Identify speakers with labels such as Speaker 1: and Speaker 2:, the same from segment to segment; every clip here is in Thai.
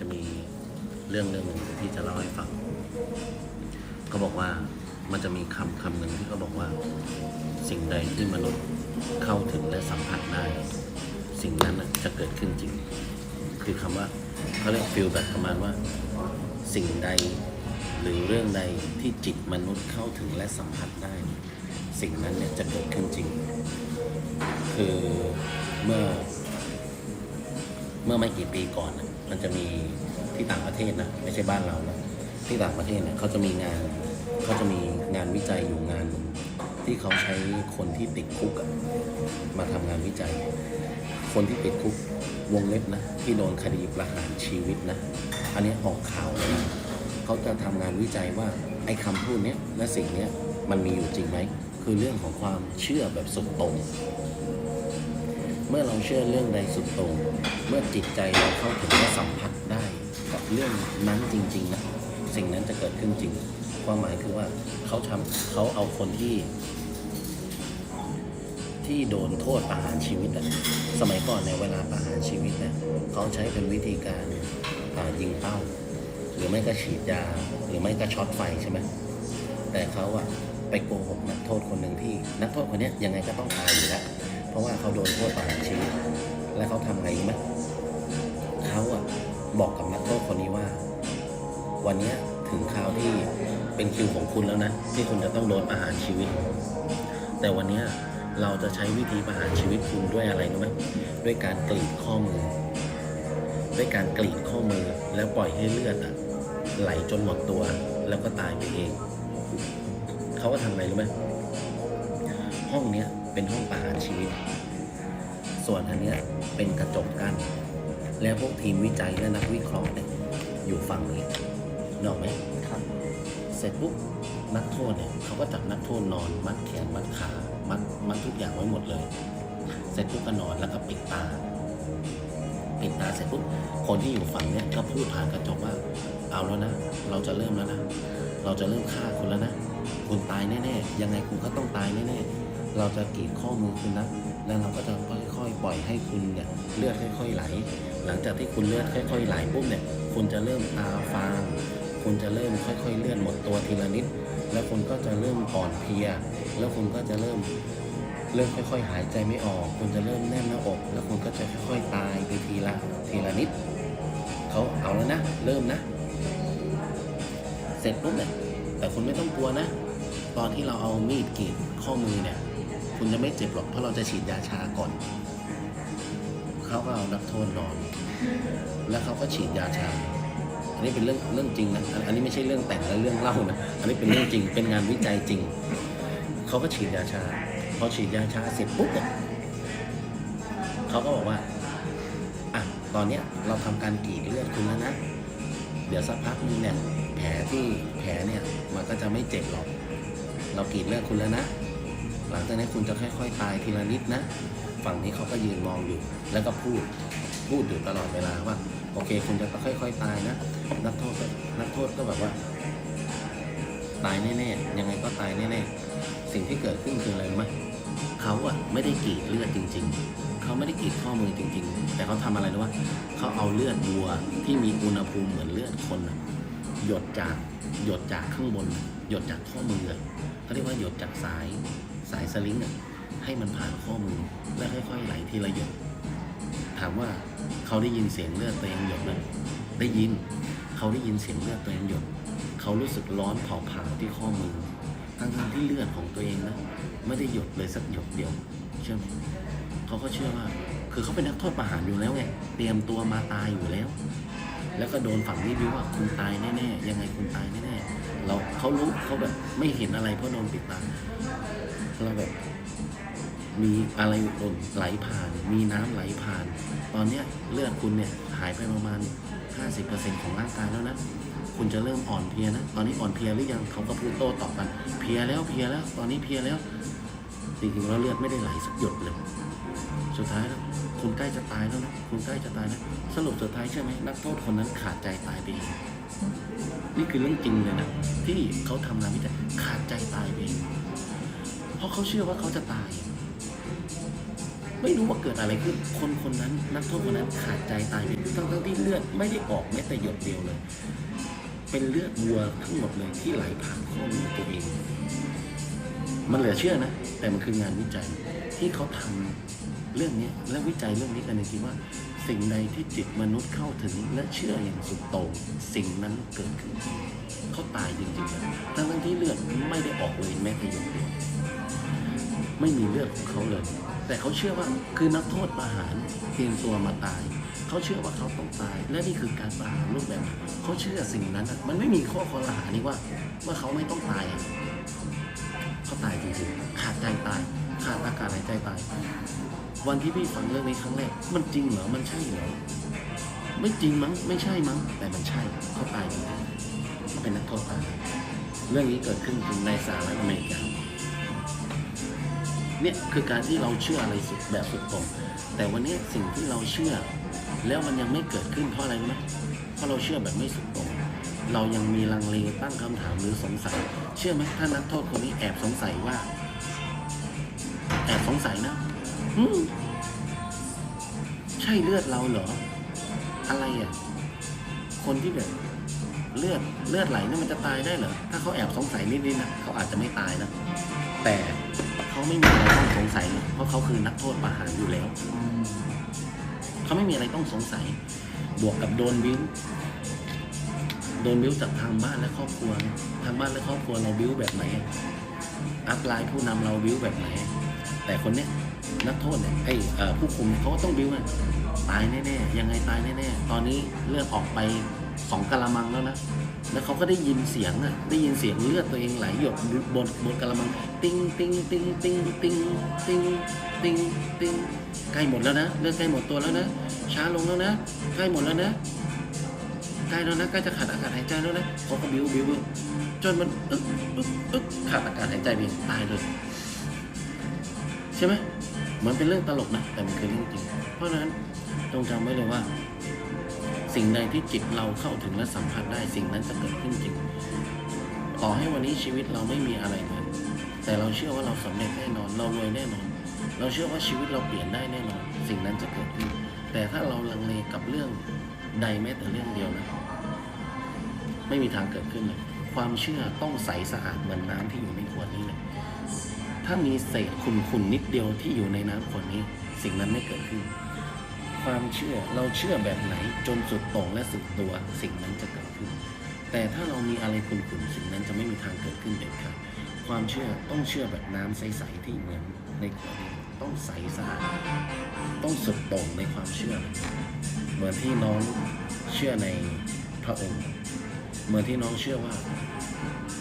Speaker 1: จะมีเรื่องเรื่องหนึ่งที่จะเล่าให้ฟังเขาบอกว่ามันจะมีคำคำหนึ่งที่เขาบอกว่า สิ่งใดที่มนุษย์เข้าถึงและสัมผัสได้ สิ่งนั้นจะเกิดขึ้นจริง คือคำว่าเขาเรียกฟิลแบบประมาณว่า สิ่งใดหรือเรื่องใดที่จิตมนุษย์เข้าถึงและสัมผัสได้ สิ่งนั้นเนี่ยจะเกิดขึ้นจริง คือเมื่อเมื่อไม่กี่ปีก่อนนะ มันจะมีที่ต่างประเทศนะไม่ใช่บ้านเรานะที่ต่างประเทศเนี่ยเขาจะมีงานเขาจะมีงานวิจัยอยู่งานหนึ่งที่เขาใช้คนที่ติดคุกมาทำงานวิจัย คนที่ติดคุกวงเล็บนะที่โดนคดีประหารชีวิตนะ อันนี้ออกข่าวเลยนะเขาจะทำงานวิจัยว่าไอ้คำพูดเนี้ยและสิ่งเนี้ยมันมีอยู่จริงไหมคือเรื่องของความเชื่อแบบสุดโต่ง เมื่อเราเชื่อเรื่องใดสุดโต่งเมื่อจิตใจเราเข้าถึงและสัมผัสได้กับเรื่องนั้นจริงๆนะสิ่งนั้นจะเกิดขึ้นจริง ความหมายคือว่าเขาทำเขาเอาคนที่ ที่โดนโทษประหารชีวิตอะสมัยก่อนในเวลาประหารชีวิตเนี่ยเขาใช้เป็นวิธีการยิงเป้า หรือไม่ก็ฉีดยา หรือไม่ก็ช็อตไฟใช่ไหมแต่เขาอะไปโกหกนักโทษคนหนึ่งที่นักโทษคนนี้ยังไงก็ต้องตายอยู่แล้ว ราะว่าเขาโดนโทษประหารชีวิต และเขาทำไงรู้ไหมเขาอะบอกกับนักโทษคนนี้ว่า วันนี้ถึงคราวที่เป็นคิวของคุณแล้วนะ ที่คุณจะต้องโดนประหารชีวิต แต่วันนี้เราจะใช้วิธีประหารชีวิตคุณด้วยอะไรรู้ไหมด้วยการกรีดข้อมือ ด้วยการกรีดข้อมือแล้วปล่อยให้เลือดอะไหลจนหมดตัวแล้วก็ตายไปเอง เขาก็ทำไรรู้ไหมห้องเนี้ย เป็นห้องประหารชีวิต ส่วนอันเนี้ยเป็นกระจกกั้นแล้วพวกทีมวิจัยและนักวิเคราะห์เนี่ยอยู่ฝั่งนี้นกออกไหม
Speaker 2: ครับ
Speaker 1: เสร็จปุ๊บนักโทษเนี่ยเขาก็จับนักโทษนอนมัดแขนมัดขามัดมัดทุกอย่างไว้หมดเลย เสร็จปุ๊บก็นอนแล้วก็ปิดตาปิดตาเสร็จปุ๊บคนที่อยู่ฝั่งเนี่ยก็พูดผ่านกระจกว่า เอาแล้วนะ เราจะเริ่มแล้วนะ เราจะเริ่มฆ่าคุณแล้วนะ คุณตายแน่ๆ ยังไงคุณก็ต้องตายแน่ๆ เราจะกรีดข้อมือคุณนะ แล้วเราก็จะค่อยๆ ปล่อยให้คุณเนี่ยเลือดค่อย ๆ ไหล หลังจากที่คุณเลือดค่อย ๆ ไหลปุ๊บเนี่ย คุณจะเริ่มตาฟาง คุณจะเริ่มค่อยๆ เลื่อนหมดตัวทีละนิด แล้วคุณก็จะเริ่มอ่อนเพลีย แล้วคุณก็จะเริ่มเริ่มค่อย ๆ หายใจไม่ออก คุณจะเริ่มแน่นหน้าอก แล้วคุณก็จะค่อย ๆ ตายไปทีละทีละนิด เขาเอาแล้วนะ เริ่มนะ เสร็จปุ๊บเนี่ย แต่คุณไม่ต้องกลัวนะ ตอนที่เราเอามีดกรีดข้อมือเนี่ย คุณจะไม่เจ็บหรอกเพราะเราจะฉีดยาชาก่อน เขาก็เอานักโทษนอน แล้วเขาก็ฉีดยาชา อันนี้เป็นเรื่องเรื่องจริงนะ อันนี้ไม่ใช่เรื่องแต่งและเรื่องเล่านะ อันนี้เป็นเรื่องจริง เป็นงานวิจัยจริง เขาก็ฉีดยาชา พอฉีดยาชาเสร็จปุ๊บเนี่ยเขาก็บอกว่า อะ ตอนเนี้ยเราทำการกรีดเลือดคุณแล้วนะ เดี๋ยวสักพักนึงเนี่ยแผลที่แผลเนี่ยมันก็จะไม่เจ็บหรอก เรากรีดเลือดคุณแล้วนะ ลังจากนี้คุณจะค่อยๆตายทีละนิดนะ ฝั่งนี้เขาก็ยืนมองอยู่ แล้วก็พูด พูดอยู่ตลอดเวลาว่า โอเค คุณจะค่อยๆตายนะ นักโทษก็นักโทษก็แบบว่า ตายแน่ๆ ยังไงก็ตายแน่ๆ สิ่งที่เกิดขึ้นคืออะไรรู้ไหมเขาอะไม่ได้กรีดเลือดจริง ๆ เขาไม่ได้กรีดข้อมือจริง ๆ แต่เขาทำอะไรรู้ว่าเขาเอาเลือดวัวที่มีอุณหภูมิเหมือนเลือดคนอะหยดจากหยดจากข้างบน หยดจากข้อมืออะเขาเรียกว่าหยดจากสาย สายสลิงอะให้มันผ่านข้อมือแล้วค่อยๆไหลทีละหยดถามว่าเขาได้ยินเสียงเลือดตัวเองหยดไหมได้ยินเขาได้ยินเสียงเลือดตัวเองหยด เขารู้สึกร้อนเผาๆที่ข้อมือ ทั้งๆที่เลือดของตัวเองนะไม่ได้หยดเลยสักหยดเดียวเชื่อไหมเขาก็เชื่อว่า คือเขาเป็นนักโทษประหารอยู่แล้วไงเตรียมตัวมาตายอยู่แล้ว แล้วก็โดนฝั่งนี้บิวว่าคุณตายแน่ๆยังไงคุณตายแน่ๆเราเขารู้เขาแบบไม่เห็นอะไรเพราะโดนปิดตา มีอะไรหล่นไหลผ่าน มีน้ำไหลผ่าน ตอนเนี้ยเลือดคุณเนี่ยหายไปประมาณ 50%ของร่างกายแล้วนะ คุณจะเริ่มอ่อนเพลียนะ ตอนนี้อ่อนเพลียหรือยังเขาก็พูดโต้ตอบกัน เพลียแล้วเพลียแล้ว ตอนนี้เพลียแล้ว จริงๆแล้วเลือดไม่ได้ไหลสักหยดเลย สุดท้ายแล้วคุณใกล้จะตายแล้วนะ คุณใกล้จะตายแล้ว สรุปสุดท้ายใช่ไหมนักโทษคนนั้นขาดใจตายไปเองนี่คือเรื่องจริงเลยนะที่เขาทำงานวิจัยขาดใจตายไปเองเพราะเขาเชื่อว่าเขาจะตาย ไม่รู้ว่าเกิดอะไรขึ้น คนคนนั้นนักโทษคนนั้นขาดใจตายไปทั้งทั้งที่เลือดไม่ได้ออกแม้แต่หยดเดียวเลย เป็นเลือดวัวทั้งหมดเลยที่ไหลผ่านข้อมือตัวเอง มันเหลือเชื่อนะ แต่มันคืองานวิจัยที่เขาทำเรื่องนี้และวิจัยเรื่องนี้กันในคิดว่า สิ่งใดที่จิตมนุษย์เข้าถึงและเชื่ออย่างสุดโต่งสิ่งนั้นเกิดขึ้นเขาตายจริงๆนะทั้งทั้งที่เลือดไม่ได้ออกเลยแม้แต่หยดเดียวไม่มีเลือดของเขาเลย แต่เขาเชื่อว่าคือนักโทษประหารเตรียมตัวมาตาย เขาเชื่อว่าเขาต้องตาย และนี่คือการประหารรูปแบบใหม่เขาเชื่อสิ่งนั้นมันไม่มีข้อคอรหานี้ว่า ว่าเขาไม่ต้องตายเขาตายจริงๆขาดใจตาย ขาดอากาศหายใจตาย วันที่พี่ฟังเรื่องนี้ครั้งแรกมันจริงเหรอมันใช่เหรอไม่จริงมั้งไม่ใช่มั้ง แต่มันใช่เขาตายจริงๆเขาเป็นนักโทษตายเรื่องนี้เกิดขึ้นจริงในสหรัฐอเมริกา เนี่ยคือการที่เราเชื่ออะไรสุดแบบสุดตรงแต่วันนี้สิ่งที่เราเชื่อ แล้วมันยังไม่เกิดขึ้นเพราะอะไรรู้ไหมเพราะเราเชื่อแบบไม่สุดตรงเรายังมีลังเลตั้งคำถามหรือสงสัย เชื่อไหมถ้านักโทษคนนี้แอบสงสัยว่า แอบสงสัยนะอืมใช่เลือดเราเหรอ อะไรอะ คนที่แบบเลือดเลือดไหลนี่มันจะตายได้เหรอ ถ้าเขาแอบสงสัยนิดๆนะเขาอาจจะไม่ตายนะ แต่ เขาไม่มีอะไรต้องสงสัย เพราะเขาคือนักโทษประหารอยู่แล้ว เขาไม่มีอะไรต้องสงสัย บวกกับโดนบิ้วโดนบิ้วจากทางบ้านและครอบครัว ทางบ้านและครอบครัวเราบิ้วแบบไหน อัพไลน์ผู้นำเราบิ้วแบบไหน แต่คนเนี้ยนักโทษเนี่ยไอ้เอ่อผู้คุมเนี่ยเขาก็ต้องบิ้วไงตายแน่ๆ ยังไงตายแน่ๆ ตอนนี้เลือดออกไปสองกะละมังแล้วนะ แล้วเขาก็ได้ยินเสียงอะได้ยินเสียงเลือดตัวเองไหลหยดบนบนกะละมังติ้งติ้งติ้งติ้งติ้งติ้งติ้งติ้งใกล้หมดแล้วนะเลือดใกล้หมดตัวแล้วนะ ช้าลงแล้วนะใกล้หมดแล้วนะใกล้แล้วนะใกล้จะขาดอากาศหายใจแล้วนะเขาก็บิ้วบิ้วบิ้วจนมันอึ๊กอึ๊กอึ๊กขาดอากาศหายใจไปตายเลยใช่ไหมเหมือนเป็นเรื่องตลกนะแต่มันคือเรื่องจริง เพราะฉะนั้นจงจำไว้เลยว่า สิ่งใดที่จิตเราเข้าถึงและสัมผัสได้สิ่งนั้นจะเกิดขึ้นจริง ต่อให้วันนี้ชีวิตเราไม่มีอะไรเลยแต่เราเชื่อว่าเราสำเร็จแน่นอน เรารวยแน่นอน เราเชื่อว่าชีวิตเราเปลี่ยนได้แน่นอน สิ่งนั้นจะเกิดขึ้น แต่ถ้าเราลังเลกับเรื่องใดแม้แต่เรื่องเดียวนะ ไม่มีทางเกิดขึ้นเลย ความเชื่อต้องใสสะอาดเหมือนน้ำที่อยู่ในขวดนี้เลย ถ้ามีเศษขุ่นๆนิดเดียวที่อยู่ในน้ำขวดนี้ สิ่งนั้นไม่เกิดขึ้น ความเชื่อเราเชื่อแบบไหนจนสุดโต่งและสุดตัวสิ่งนั้นจะเกิดขึ้น แต่ถ้าเรามีอะไรขุ่นๆสิ่งนั้นจะไม่มีทางเกิดขึ้นเด็ดขาดความเชื่อต้องเชื่อแบบน้ำใสๆที่เหมือนในขวดต้องใสสะอาดต้องสุดโต่งในความเชื่อ เหมือนที่น้องเชื่อในพระองค์ เหมือนที่น้องเชื่อว่า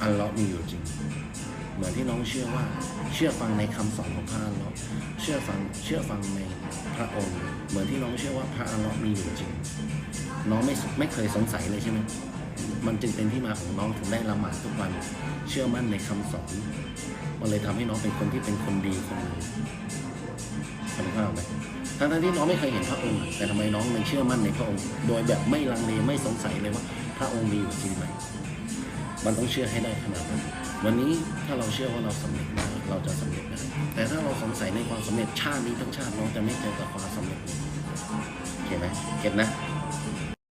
Speaker 1: อัลเลอฮ์มีอยู่จริง เหมือนที่น้องเชื่อว่า เชื่อฟังในคำสอนของพระอัลลอฮ์เชื่อฟังเชื่อฟังในพระองค์ เหมือนที่น้องเชื่อว่าพระอัลลอฮ์มีอยู่จริง น้องไม่ไม่เคยสงสัยเลยใช่ไหมมันจึงเป็นที่มาของน้องถึงได้ละหมาดทุกวัน เชื่อมั่นในคำสอนมันเลยทำให้น้องเป็นคนที่เป็นคนดีคนหนึ่งเข้าใจไหมทั้งที่น้องไม่เคยเห็นพระองค์ แต่ทำไมน้องมันเชื่อมั่นในพระองค์ โดยแบบไม่ลังเลไม่สงสัยเลยว่า พระองค์มีอยู่จริงไหมมันต้องเชื่อให้ได้ขนาดนั้นวันนี้ถ้าเราเชื่อว่าเราสำเร็จได้ เราจะสำเร็จได้แต่ถ้าเราสงสัยในความสำเร็จชาตินี้ทั้งชาติน้องจะไม่เจอกับความสำเร็จเลยเห็นไหมเก็บนะ